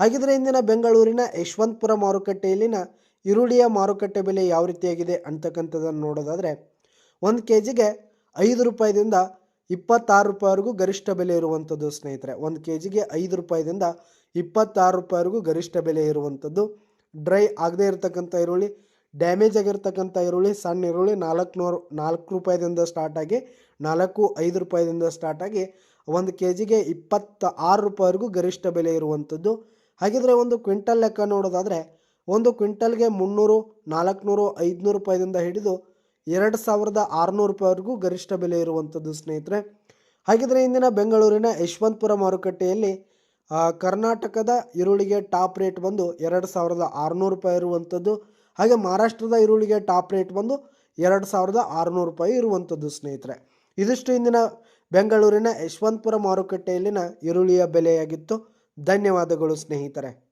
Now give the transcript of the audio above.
ಹಾಗಿದ್ರೆ ಇಂದಿನ ಬೆಂಗಳೂರಿನ ಯಶವಂತಪುರ ಮಾರುಕಟ್ಟೆಯಲ್ಲಿನ ಈರುಳ್ಳಿಯ ಮಾರುಕಟ್ಟೆ ಬೆಲೆ ಯಾವ ರೀತಿಯಾಗಿದೆ ಅಂತಕ್ಕಂಥದ್ದನ್ನು ನೋಡೋದಾದರೆ, ಒಂದು ಕೆ ಜಿಗೆ ಐದು ರೂಪಾಯಿದಿಂದ ಇಪ್ಪತ್ತಾರು ರೂಪಾಯಿವರೆಗೂ ಗರಿಷ್ಠ ಬೆಲೆ ಇರುವಂಥದ್ದು ಸ್ನೇಹಿತರೆ. ಒಂದು ಕೆ ಜಿಗೆ ಐದು ರೂಪಾಯಿದಿಂದ ಇಪ್ಪತ್ತಾರು ರೂಪಾಯಿವರೆಗೂ ಗರಿಷ್ಠ ಬೆಲೆ ಇರುವಂಥದ್ದು. ಡ್ರೈ ಆಗದೇ ಇರತಕ್ಕಂಥ ಈರುಳ್ಳಿ, ಡ್ಯಾಮೇಜ್ ಆಗಿರ್ತಕ್ಕಂಥ ಈರುಳ್ಳಿ, ಸಣ್ಣ ಈರುಳ್ಳಿ ನಾಲ್ಕುನೂರು, ನಾಲ್ಕು ರೂಪಾಯಿದಿಂದ ಸ್ಟಾರ್ಟ್ ಆಗಿ ನಾಲ್ಕು, ಐದು ರೂಪಾಯಿದಿಂದ ಸ್ಟಾರ್ಟ್ ಆಗಿ ಒಂದು ಕೆ ಜಿಗೆ ಇಪ್ಪತ್ತ ಆರು ರೂಪಾಯಿವರೆಗೂ ಗರಿಷ್ಠ ಬೆಲೆ ಇರುವಂಥದ್ದು. ಹಾಗಿದ್ರೆ ಒಂದು ಕ್ವಿಂಟಲ್ ಲೆಕ್ಕ ನೋಡೋದಾದರೆ ಒಂದು ಕ್ವಿಂಟಲ್ಗೆ ಮುನ್ನೂರು, ನಾಲ್ಕುನೂರು, ಐದುನೂರು ರೂಪಾಯಿದಿಂದ ಹಿಡಿದು ಎರಡು ಸಾವಿರದ ಆರುನೂರು ರೂಪಾಯಿವರೆಗೂ ಗರಿಷ್ಠ ಬೆಲೆ ಇರುವಂಥದ್ದು ಸ್ನೇಹಿತರೆ. ಹಾಗಿದ್ರೆ ಇಂದಿನ ಬೆಂಗಳೂರಿನ ಯಶವಂತಪುರ ಮಾರುಕಟ್ಟೆಯಲ್ಲಿ ಕರ್ನಾಟಕದ ಈರುಳ್ಳಿಗೆ ಟಾಪ್ ರೇಟ್ ಬಂದು ಎರಡು ಸಾವಿರದ ಆರುನೂರು ರೂಪಾಯಿ ಇರುವಂಥದ್ದು, ಹಾಗೆ ಮಹಾರಾಷ್ಟ್ರದ ಈರುಳ್ಳಿಗೆ ಟಾಪ್ ರೇಟ್ ಬಂದು ಎರಡು ಸಾವಿರದ ಆರುನೂರು ರೂಪಾಯಿ ಇರುವಂಥದ್ದು ಸ್ನೇಹಿತರೆ. ಇದಿಷ್ಟು ಇಂದಿನ ಬೆಂಗಳೂರಿನ ಯಶವಂತಪುರ ಮಾರುಕಟ್ಟೆಯಲ್ಲಿನ ಈರುಳ್ಳಿಯ ಬೆಲೆಯಾಗಿತ್ತು. ಧನ್ಯವಾದಗಳು ಸ್ನೇಹಿತರೆ.